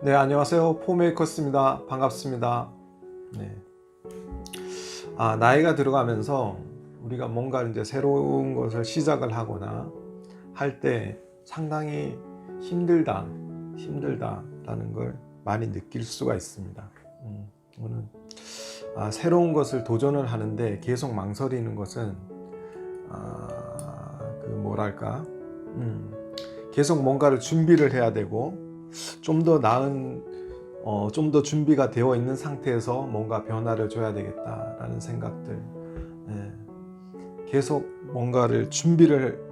네, 안녕하세요. 포메이커스입니다. 반갑습니다. 네. 아, 나이가 들어가면서 우리가 뭔가 이제 새로운 것을 시작을 하거나 할 때 상당히 힘들다, 힘들다라는 걸 많이 느낄 수가 있습니다. 음, 저는 아, 새로운 것을 도전을 하는데 계속 망설이는 것은 아, 그 뭐랄까, 음, 계속 뭔가를 준비를 해야 되고 좀 더 나은 어, 좀 더 준비가 되어 있는 상태에서 뭔가 변화를 줘야 되겠다라는 생각들 예. 계속 뭔가를 준비를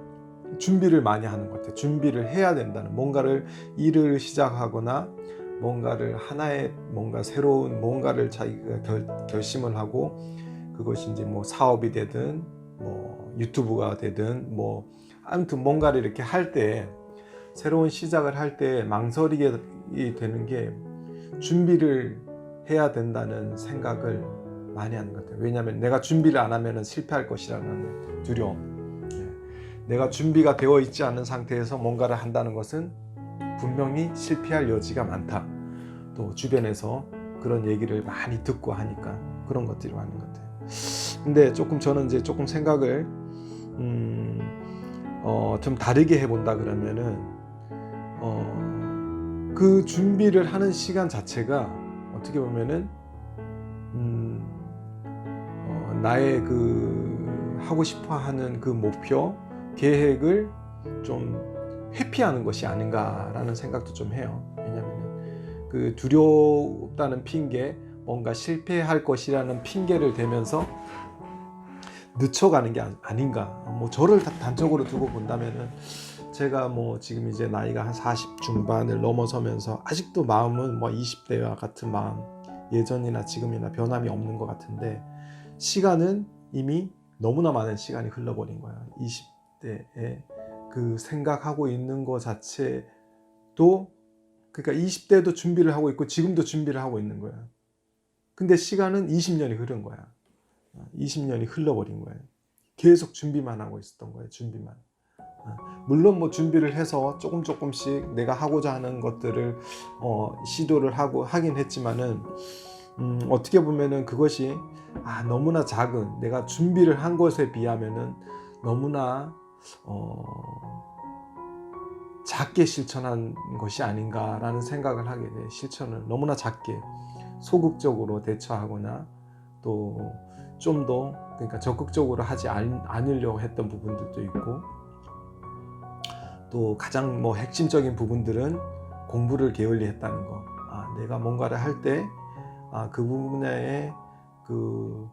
준비를 많이 하는 것 같아요 준비를 해야 된다는 뭔가를 일을 시작하거나 뭔가를 하나의 뭔가 새로운 뭔가를 자기가 결, 결심을 하고 그것이 이제 뭐 사업이 되든 뭐 유튜브가 되든 뭐 아무튼 뭔가를 이렇게 할때 새로운 시작을 할 때 망설이게 되는 게 준비를 해야 된다는 생각을 많이 하는 것 같아요. 왜냐하면 내가 준비를 안 하면 실패할 것이라는 두려움. 예. 내가 준비가 되어 있지 않은 상태에서 뭔가를 한다는 것은 분명히 실패할 여지가 많다. 또 주변에서 그런 얘기를 많이 듣고 하니까 그런 것들이 많은 것 같아요. 근데 조금 저는 이제 조금 생각을 음, 어, 좀 다르게 해본다 그러면은 어, 그 준비를 하는 시간 자체가 어떻게 보면은 음, 어, 나의 그 하고 싶어하는 그 목표 계획을 좀 회피하는 것이 아닌가라는 생각도 좀 해요. 왜냐하면 그 두렵다는 핑계, 뭔가 실패할 것이라는 핑계를 대면서 늦춰가는 게 아- 아닌가. 뭐 저를 다- 단적으로 두고 본다면은 제가 뭐 지금 이제 나이가 한 40 중반을 넘어서면서 아직도 마음은 뭐 20대와 같은 마음 예전이나 지금이나 변함이 없는 것 같은데 시간은 이미 너무나 많은 시간이 흘러버린 거야. 20대에 그 생각하고 있는 것 자체도 그러니까 20대도 준비를 하고 있고 지금도 준비를 하고 있는 거야. 근데 시간은 20년이 흐른 거야. 20년이 흘러버린 거예요 계속 준비만 하고 있었던 거예요 준비만 물론 뭐 준비를 해서 조금 조금씩 내가 하고자 하는 것들을 어, 시도를 하고 하긴 했지만은 음, 어떻게 보면은 그것이 아, 너무나 작은 내가 준비를 한 것에 비하면은 너무나 어, 작게 실천한 것이 아닌가라는 생각을 하게 돼. 실천을 너무나 작게 소극적으로 대처하거나 또 좀 더 그러니까 적극적으로 하지 않, 않으려고 했던 부분들도 있고 또 가장 뭐 핵심적인 부분들은 공부를 게을리 했다는 거. 아, 내가 뭔가를 할 때, 아, 그 부분에 그,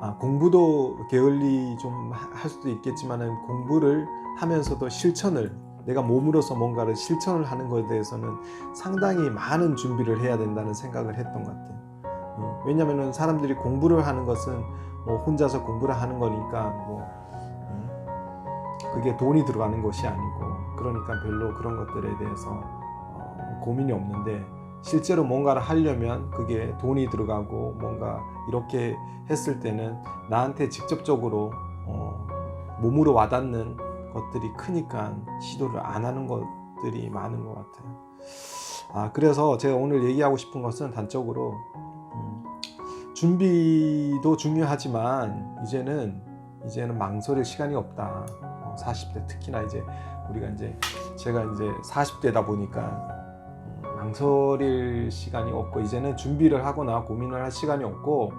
아, 공부도 게을리 좀 할 수도 있겠지만은 공부를 하면서도 실천을, 내가 몸으로서 뭔가를 실천을 하는 것에 대해서는 상당히 많은 준비를 해야 된다는 생각을 했던 것 같아요. 음, 왜냐면은 사람들이 공부를 하는 것은 뭐 혼자서 공부를 하는 거니까 뭐, 음, 그게 돈이 들어가는 것이 아니고 그러니까 별로 그런 것들에 대해서 어, 고민이 없는데 실제로 뭔가를 하려면 그게 돈이 들어가고 뭔가 이렇게 했을 때는 나한테 직접적으로 어, 몸으로 와닿는 것들이 크니까 시도를 안 하는 것들이 많은 것 같아요. 아 그래서 제가 오늘 얘기하고 싶은 것은 단적으로 음, 준비도 중요하지만 이제는 이제는 망설일 시간이 없다. 어, 40대 특히나 이제 우리가 이제 제가 이제 40대다 보니까 음, 망설일 시간이 없고 이제는 준비를 하거나 고민을 할 시간이 없고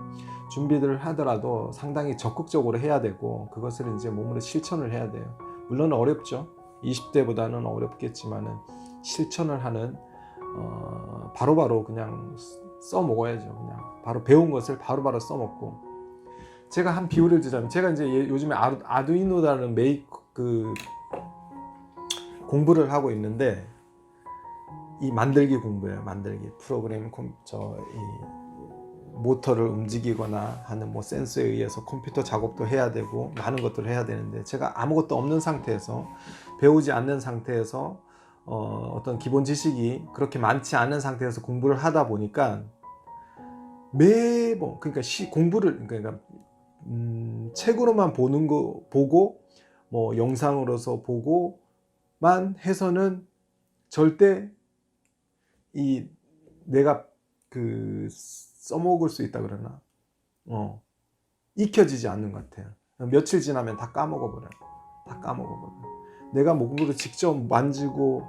준비를 하더라도 상당히 적극적으로 해야 되고 그것을 이제 몸으로 실천을 해야 돼요. 물론 어렵죠. 20대보다는 어렵겠지만은 실천을 하는 어, 바로바로 그냥 써 먹어야죠. 그냥 바로 배운 것을 바로바로 써 먹고 제가 한 비유를 들자면 제가 이제 예- 요즘에 아두, 아두이노라는 메이크 그 공부를 하고 있는데 이 만들기 공부예요. 만들기 프로그램 저이 모터를 움직이거나 하는 뭐 센서에 의해서 컴퓨터 작업도 해야 되고 많은 것들을 해야 되는데 제가 아무것도 없는 상태에서 배우지 않는 상태에서 어, 어떤 기본 지식이 그렇게 많지 않은 상태에서 공부를 하다 보니까 매번 그러니까 시, 공부를 그러니까 음, 책으로만 보는 거 보고 뭐 영상으로서 보고만 해서는 절대 이 내가 그 써먹을 수 있다 그러나 어 익혀지지 않는 것 같아요. 며칠 지나면 다 까먹어 버려. 다 까먹어 버려. 내가 뭔가를 직접 만지고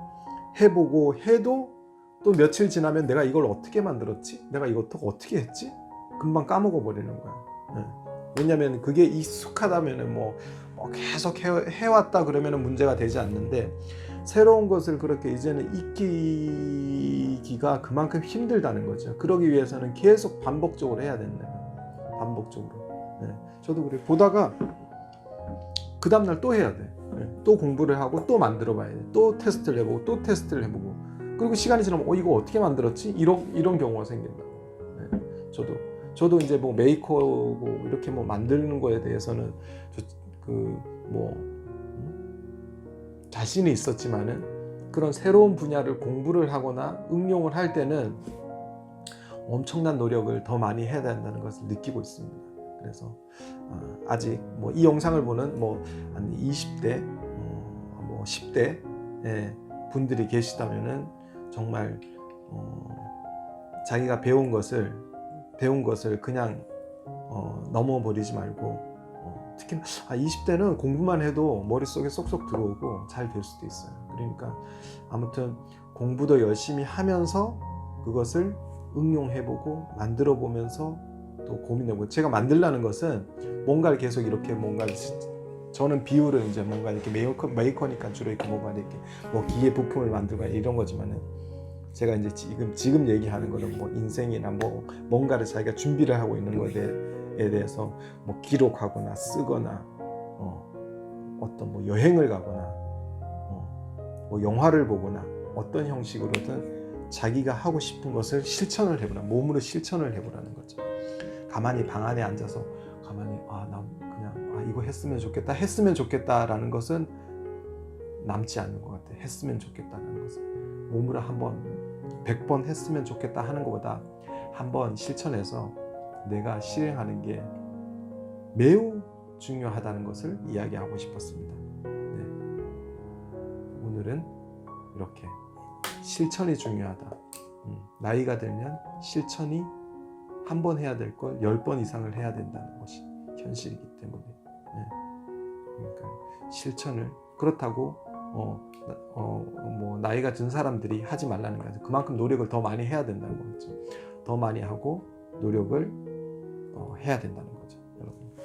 해보고 해도 또 며칠 지나면 내가 이걸 어떻게 만들었지? 내가 이것도 어떻게 했지? 금방 까먹어 버리는 거야. 예. 왜냐면 그게 익숙하다면은 뭐, 뭐 계속 해, 해왔다 그러면은 문제가 되지 않는데 새로운 것을 그렇게 이제는 익히기가 그만큼 힘들다는 거죠. 그러기 위해서는 계속 반복적으로 해야 된다. 반복적으로. 예. 저도 그래 보다가 그 다음날 또 해야 돼. 예. 또 공부를 하고 또 만들어 봐야 돼. 또 테스트를 해보고 또 테스트를 해보고 그리고 시간이 지나면 어 이거 어떻게 만들었지? 이런 이런 경우가 생긴다. 네. 저도 저도 이제 뭐 메이커고 이렇게 뭐 만드는 거에 대해서는 그뭐 음? 자신이 있었지만은 그런 새로운 분야를 공부를 하거나 응용을 할 때는 엄청난 노력을 더 많이 해야 된다는 것을 느끼고 있습니다. 그래서 어, 아직 뭐 이 영상을 보는 뭐 한 20대, 어, 뭐 10대 분들이 계시다면은 정말 어, 자기가 배운 것을 배운 것을 그냥 어, 넘어버리지 말고 어, 특히 아, 20대는 공부만 해도 머릿속에 쏙쏙 들어오고 잘 될 수도 있어요. 그러니까 아무튼 공부도 열심히 하면서 그것을 응용해보고 만들어보면서 또 고민해보고 제가 만들라는 것은 뭔가를 계속 이렇게 뭔가를 저는 비율은 이제 뭔가 이렇게 메이커, 메이커니까 주로 이렇게 뭔가 이렇게 뭐 기계 부품을 만들고 이런 거지만은 제가 이제 지금 지금 얘기하는 거는 뭐 인생이나 뭐 뭔가를 자기가 준비를 하고 있는 것에 대해 서 뭐 기록하거나 쓰거나 어, 어떤 뭐 여행을 가거나 어, 뭐 영화를 보거나 어떤 형식으로든 자기가 하고 싶은 것을 실천을 해보라 몸으로 실천을 해보라는 거죠. 가만히 방 안에 앉아서 가만히 아 나 그냥 아 이거 했으면 좋겠다 했으면 좋겠다라는 것은 남지 않는 것 같아. 했으면 좋겠다는 것은 몸으로 한번 100번 했으면 좋겠다 하는 것보다 한번 실천해서 내가 실행하는 게 매우 중요하다는 것을 이야기하고 싶었습니다. 네. 오늘은 이렇게 실천이 중요하다. 음, 나이가 들면 실천이 한 번 해야 될 걸 열 번 이상을 해야 된다는 것이 현실이기 때문에 네. 그러니까 실천을 그렇다고 어, 어, 뭐 나이가 든 사람들이 하지 말라는 거죠. 그만큼 노력을 더 많이 해야 된다는 거죠. 더 많이 하고 노력을 어, 해야 된다는 거죠, 여러분.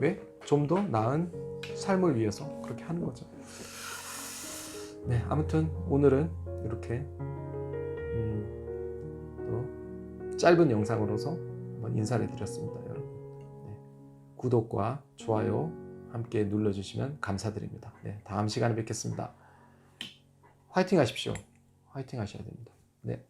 왜? 좀 더 나은 삶을 위해서 그렇게 하는 거죠. 네, 아무튼 오늘은 이렇게 음, 또 짧은 영상으로서 한번 인사를 드렸습니다, 여러분. 네, 구독과 좋아요 함께 눌러주시면 감사드립니다. 네, 다음 시간에 뵙겠습니다. 화이팅 하십시오. 화이팅 하셔야 됩니다. 네.